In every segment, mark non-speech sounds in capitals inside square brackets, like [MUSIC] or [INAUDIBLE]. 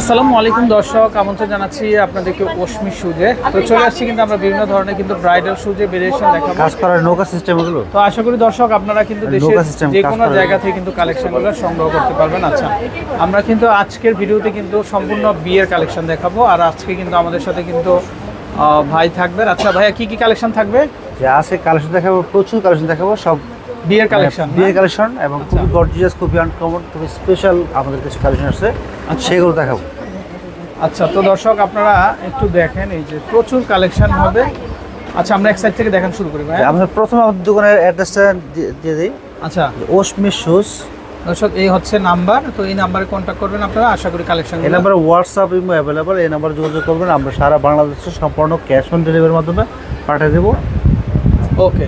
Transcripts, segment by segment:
আসসালামু আলাইকুম দর্শক আমন্ত্রণ জানাচ্ছি আপনাদেরকে অশ্মি সুজে। তো চলে আসছি কিন্তু আমরা বিভিন্ন ধরনের কিন্তু ব্রাইডাল সুজে ভেরিয়েশন দেখাবো। কাজ করার নৌকা সিস্টেম এগুলো? তো আশা করি দর্শক আপনারা কিন্তু দেশের যে কোনো জায়গা থেকে কিন্তু কালেকশনগুলো সংগ্রহ করতে পারবেন। আচ্ছা আমরা কিন্তু আজকের ভিডিওতে কিন্তু সম্পূর্ণ বিয়ের কালেকশন দেখাবো। আর আজকে কিন্তু আমাদের সাথে কিন্তু ভাই থাকবেন। আচ্ছা ভাইয়া কি কি কালেকশন থাকবে? যে আছে কালেকশন দেখাবো প্রচুর কালেকশন দেখাবো সব বিয়ের কালেকশন বিয়ের কালেকশন এবং খুবই। গর্জিয়াস খুবই আনকমন খুবই স্পেশাল আমাদের কিছু কালেকশন আছে। সেগুলো দেখাবো। আচ্ছা তো দর্শক আপনারা একটু দেখেন এই যে প্রচুর কালেকশন হবে। আচ্ছা আমরা এক সাইড থেকে দেখান শুরু করি ভাই আমাদের প্রথমে আমাদের দোকানের অ্যাড্রেসটা দিয়ে- দিই। আচ্ছা। ওসমি শুজ। দর্শক এই হচ্ছে নাম্বার। তো এই নাম্বারে কন্ট্যাক্ট করবেন আপনারা আশা করি কালেকশন এই নাম্বারে হোয়াটসঅ্যাপ ইমো অ্যাভেলেবল এই নাম্বারে যোগাযোগ করবেন। আমরা সারা বাংলাদেশে সম্পূর্ণ ক্যাশ অন ডেলিভারির মাধ্যমে পাঠিয়ে দেবো। ওকে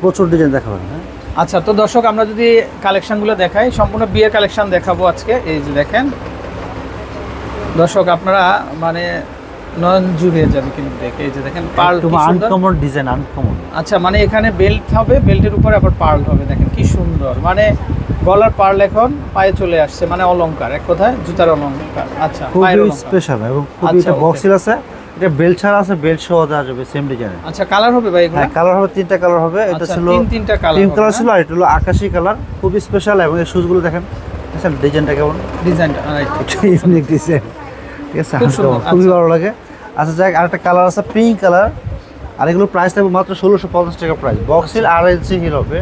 প্রচুর ডিজাইন দেখাবেন হ্যাঁ? আচ্ছা তো দর্শক আমরা যদি কালেকশনগুলো দেখাই সম্পূর্ণ বিয়ের কালেকশন দেখাবো আজকে। এই যে দেখেন। দর্শক আপনারা মানে নয়ন জুড়িয়ে যাবে কিন্তু দেখে। এই যে দেখেন পার্ল আনকমন ডিজাইন আনকমন আচ্ছা মানে এখানে বেল্ট হবে বেল্টের উপরে আবার পার্ল হবে। দেখেন কি সুন্দর। মানে গলার পার্ল এখন পায়ে চলে আসছে মানে অলংকার এক কথায় জুতার অলংকার। আচ্ছা পায়ের স্পেশাল এবং খুবই আচ্ছা, বক্সিল আছে। এটা বেল্ট ছাড়া আছে বেল্ট সহ দেওয়া যাবে সেম ডিজাইনের আচ্ছা কালার হবে ভাই হ্যাঁ কালার হবে তিনটা কালার হবে। এটা আচ্ছা, ছিল তিনটা কালার পিঙ্ক কালার ছিল আর এটা হলো আকাশি কালার খুবই স্পেশাল এবং এই শুজগুলো দেখেন। দেখেন ডিজাইনটা কেমন? ডিজাইনটা ইউনিক ডিজাইন ঠিক আছে? খুব খুবই আচ্ছা। ভালো লাগে। আচ্ছা যাক আরেকটা কালার আছে পিঙ্ক কালার আর এগুলো প্রাইস থাকবে মাত্র ষোলোশো পঞ্চাশ টাকা প্রাইস বক্সিল আর ইঞ্চি হিল হবে।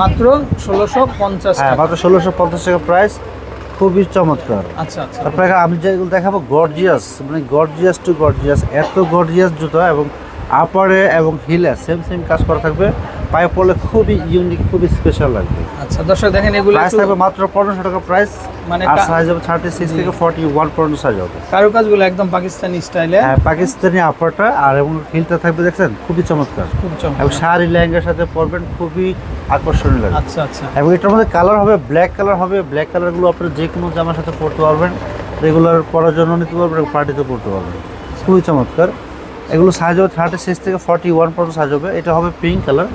মাত্র ষোলোশো পঞ্চাশ হ্যাঁ মাত্র ষোলোশো পঞ্চাশ টাকা প্রাইস খুবই চমৎকার। আচ্ছা আচ্ছা। তারপরে আমি যেগুলো দেখাবো গর্জিয়াস মানে গর্জিয়াস টু গর্জিয়াস এত গর্জিয়াস জুতো এবং আপারে এবং হিলে সেম সেম কাজ করা থাকবে। পায়ে পড়লে খুবই ইউনিক খুবই স্পেশাল লাগবে। আচ্ছা দর্শক দেখেন এগুলো প্রাইস থাকবে মাত্র পনেরোশো টাকা প্রাইস মানে আর সাইজ হবে থার্টি সিক্স থেকে ফর্টি ওয়ান পর্যন্ত সাইজ হবে। কারুকাজগুলো একদম পাকিস্তানি স্টাইলে হ্যাঁ পাকিস্তানি আপারটা আর এবং হিলটা থাকবে দেখছেন খুবই চমৎকার। খুব এবং শাড়ি লেহেঙ্গার সাথে পরবেন খুবই আকর্ষণীয় লাগবে। আচ্ছা আচ্ছা। এবং এটার মধ্যে কালার হবে ব্ল্যাক কালার হবে ব্ল্যাক কালারগুলো আপনারা যে কোনো জামার সাথে পরতে পারবেন রেগুলার পরার জন্য নিতে পারবেন এবং পার্টিতে পরতে পারবেন। খুবই চমৎকার। এগুলো সাইজ হবে থার্টি সিক্স থেকে ফর্টি ওয়ান পর্যন্ত সাইজ হবে এটা হবে পিঙ্ক কালার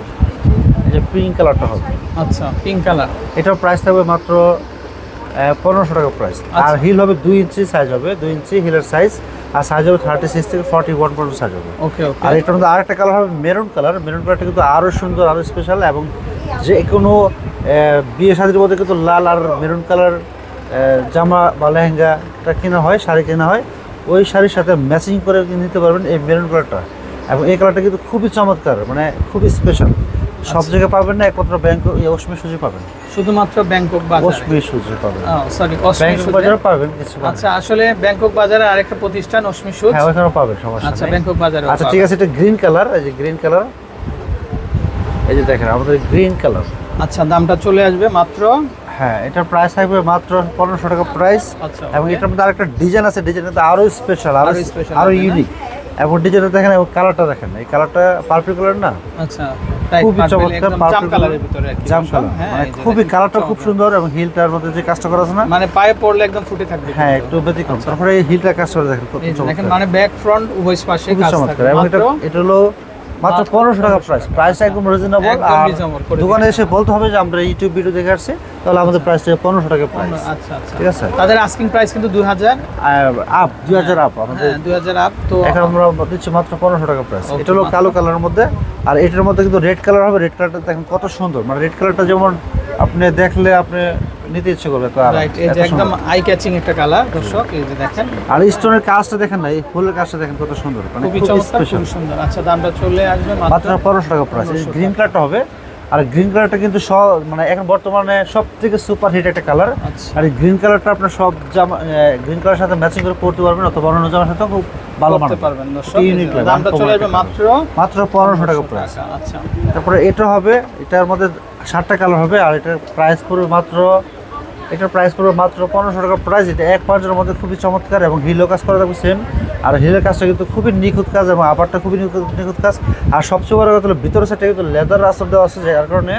যে পিঙ্ক কালারটা হবে। আচ্ছা পিঙ্ক কালার এটার প্রাইস থাকবে মাত্র পনেরোশো টাকা প্রাইস আচ্ছা। আর হিল হবে দুই ইঞ্চি সাইজ হবে দুই ইঞ্চি হিলের সাইজ আর সাইজ হবে থার্টি সিক্স থেকে ফর্টি ওয়ান পর্যন্ত সাইজ হবে। ওকে ওকে আর এটার মধ্যে আরেকটা কালার হবে মেরুন কালার মেরুন কালারটা কিন্তু আরও সুন্দর আরও স্পেশাল এবং যে কোনো বিয়ে শাদির মধ্যে কিন্তু লাল আর মেরুন কালার জামা বা লেহেঙ্গাটা কেনা হয় শাড়ি কেনা হয়। ওই শাড়ির সাথে ম্যাচিং করে নিতে পারবেন এই মেরুন কালারটা এবং এই কালারটা কিন্তু খুবই চমৎকার মানে খুবই স্পেশাল সব আচ্ছা। জায়গায় পাবেন না একমাত্র ব্যাংক অশ্মি সুজি পাবেন। শুধুমাত্র ব্যাংকক বাজার? অশ্মি সুজি পাবেন। সরি ব্যাংক বাজারে পাবেন কিছু। আচ্ছা আসলে ব্যাংকক বাজারে আরেকটা প্রতিষ্ঠান অশ্মি সুজ হ্যাঁ ওইখানেও পাবেন সমস্যা আচ্ছা। ব্যাংকক বাজারে আচ্ছা ঠিক আছে এটা গ্রিন কালার এই যে গ্রিন কালার। এই যে দেখেন আমাদের গ্রিন কালার। আচ্ছা দামটা চলে আসবে মাত্র? হ্যাঁ এটার প্রাইস থাকবে মাত্র পনেরোশো টাকা প্রাইস আচ্ছা এবং এটার মধ্যে আরেকটা ডিজাইন আছে ডিজাইনটা আরও স্পেশাল আরও আরও special আরও আছে ইউনিক এবং ডিজাইনটা দেখেন এবং কালারটা দেখেন এই কালারটা পার্পল কালার না? আচ্ছা। খুবই চমৎকার জাম কালারের ভিতরে জাম কালার। হ্যাঁ, মানে খুবই কালারটা খুব সুন্দর এবং হিলটার মধ্যে যে কাজটা করা আছে না? মানে পায়ে পড়লে একদম ফুটে থাকবে। হ্যাঁ একটু ব্যতিক্রম। তারপরে এই হিলটা কাজ করে দেখেন দেখেন মানে ব্যাক ফ্রন্ট উভয় পাশে কাজ থাকে। এবং এটা এটা হলো মাত্র পনেরোশো টাকা প্রাইস প্রাইস একদম রিজনেবল আর দোকানে এসে বলতে হবে যে আমরা ইউটিউব ভিডিও দেখে আসছি তাহলে আমাদের প্রাইস পনেরোশো টাকা প্রাইস আচ্ছা আচ্ছা। ঠিক আছে? তাদের আস্কিং প্রাইস কিন্তু দুই হাজার। আপ দুই হাজার আপ আমাদের হ্যাঁ দুই হাজার আপ তো এখন আমরা দিচ্ছি মাত্র পনেরোশো টাকা প্রাইস এটা হলো কালো কালারের মধ্যে আর এটার মধ্যে কিন্তু রেড কালার হবে রেড কালারটা দেখেন কত সুন্দর। মানে রেড কালারটা যেমন আপনি দেখলে আপনি নিতে ইচ্ছে করবে রাইট এই যে একদম আই ক্যাচিং একটা কালার দর্শক এই যে দেখেন। আর স্টোনের কাজটা দেখেন না এই ফুলের কাজটা দেখেন কত সুন্দর মানে খুবই খুব চমৎকার স্পেশাল সুন্দর। আচ্ছা দামটা চলে আসবে মাত্র মাত্র পনেরোশো টাকা প্রাইস 1500 গ্রিন কালারটা হবে আর গ্রিন কালারটা কিন্তু সব মানে এখন বর্তমানে সব থেকে সুপার হিট একটা কালার আচ্ছা। আর এই গ্রিন কালারটা আপনার সব জামা গ্রিন কালারের সাথে ম্যাচিং করে পরতে পারবেন অথবা অন্য জামার সাথে খুব ভালো মানাবে পারবেন লাগে, দামটা চলে আসবে মাত্র মাত্র পনেরোশো টাকা প্রাইস আচ্ছা। তারপরে এটা হবে এটার মধ্যে ষাটটা কালার হবে আর এটার প্রাইস পড়বে মাত্র এটার প্রাইস পড়বে মাত্র পনেরোশো টাকা প্রাইস এটা এক পাঁচের মধ্যে খুবই চমৎকার এবং হিলও কাজ করা থাকবে সেম আর হিলের কাজটা কিন্তু খুবই নিখুঁত কাজ এবং আবারটা খুবই নিখুঁত নিখুঁত কাজ। আর সবচেয়ে বড় কথা হলো ভিতরের সাইডটা কিন্তু লেদার রাস্তা দেওয়া আছে যার কারণে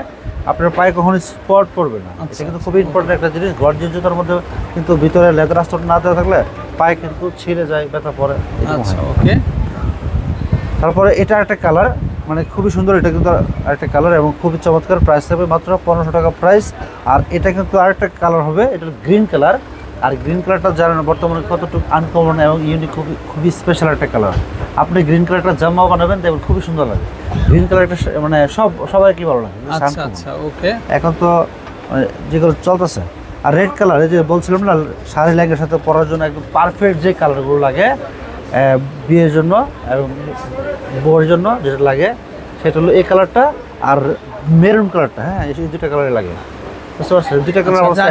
আপনার পায়ে কখনো স্পট পড়বে না। আচ্ছা, এটা কিন্তু খুবই ইম্পর্টেন্ট একটা জিনিস গর্জিয়াস জুতার মধ্যে কিন্তু ভিতরে লেদার রাস্তাটা না দেওয়া থাকলে পায়ে কিন্তু ছিঁড়ে যায় ব্যথা পরে এরকম আচ্ছা ওকে তারপরে এটা একটা কালার মানে খুবই সুন্দর এটা কিন্তু আরেকটা কালার এবং খুবই চমৎকার প্রাইস থাকবে মাত্র পনেরোশো টাকা প্রাইস আর এটা কিন্তু আরেকটা কালার হবে এটা গ্রিন কালার আর গ্রিন কালারটা জানেন বর্তমানে কতটুকু আনকমন এবং ইউনিক খুবই খুবই স্পেশাল একটা কালার আপনি গ্রিন কালারটা জামাও বানাবেন দেখবেন খুবই সুন্দর লাগে। গ্রিন কালারটা মানে সব সবাই কি ভালো লাগে আচ্ছা uncommon। আচ্ছা ওকে এখন তো মানে যেগুলো চলতেছে। আর রেড কালার এই যে বলছিলাম না শাড়ি লাগের সাথে পরার জন্য একদম পারফেক্ট যে কালারগুলো লাগে বিয়ের জন্য এবং বউয়ের জন্য যেটা লাগে সেটা হলো এই কালারটা আর মেরুন কালারটা হ্যাঁ এই দুটো কালারে লাগে। বুঝতে পারছেন? দুটো কালার আচ্ছা,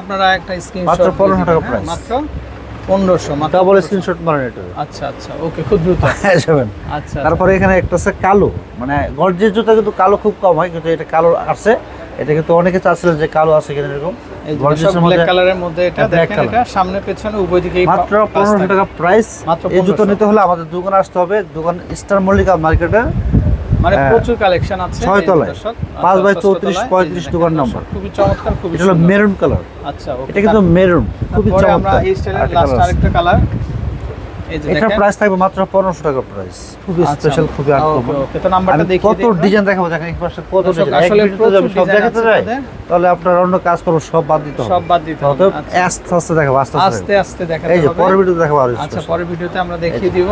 আপনারা একটা স্ক্রিনশট মাত্র 1500 টাকা price। মাত্র 1500 ডাবল স্ক্রিনশট মারেন এটা। আচ্ছা আচ্ছা ওকে খুব দ্রুত। [LAUGHS] হ্যাঁ যাবেন। আচ্ছা তারপরে এখানে একটা আছে কালো মানে গর্জের জুতা কিন্তু কালো খুব কম হয় কিন্তু এটা কালো আসছে এটা কিন্তু অনেকে চাচ্ছিলেন যে কালো আছে কিনা এরকম। কালারের মধ্যে এটা হ্যাঁ, দেখেন এটা সামনে পেছনে উভয় দিকেই মাত্র পা- পাঁচ পনেরোশো থাকে। টাকা প্রাইস এই জুতো নিতে হলে আমাদের দোকানে আসতে হবে। দোকান স্টার মল্লিকা মার্কেটে মানে হ্যাঁ। প্রচুর কালেকশন আছে ছয় তলায়। পাঁচ আচ্ছা, বাই চৌত্রিশ, পঁয়ত্রিশ দোকান নম্বর। খুবই চমৎকার খুবই এটা হলো মেরুন কালার আচ্ছা এটা কিন্তু মেরুন খুবই আমরা চমৎকার। এই স্টাইলের লাস্ট আরেকটা কালার দেখেন। প্রাইস থাকবে মাত্র টাকা প্রাইস খুবই আচ্ছা, স্পেশাল খুবই আনকমন। ওকে, তো নাম্বারটা দেখিয়ে কত। ডিজাইন দেখাবো? দেখেন এই পাশে কত আসলে আসলে সব দেখাতে আছে তাহলে আপনার অন্য কাজ করব সব বাদ দিতে হবে। সব বাদ দিতে হবে আচ্ছা। আস্তে আস্তে দেখাবো আস্তে আস্তে আস্তে এই যে পরের ভিডিও দেখাবো আর আচ্ছা পরের ভিডিওতে আমরা দেখিয়ে দিব।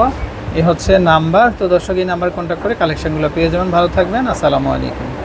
এই হচ্ছে নাম্বার তো দর্শক এই নাম্বার কন্ট্যাক্ট করে কালেকশনগুলো পেয়ে যাবেন। ভালো থাকবেন। আসসালামু আলাইকুম।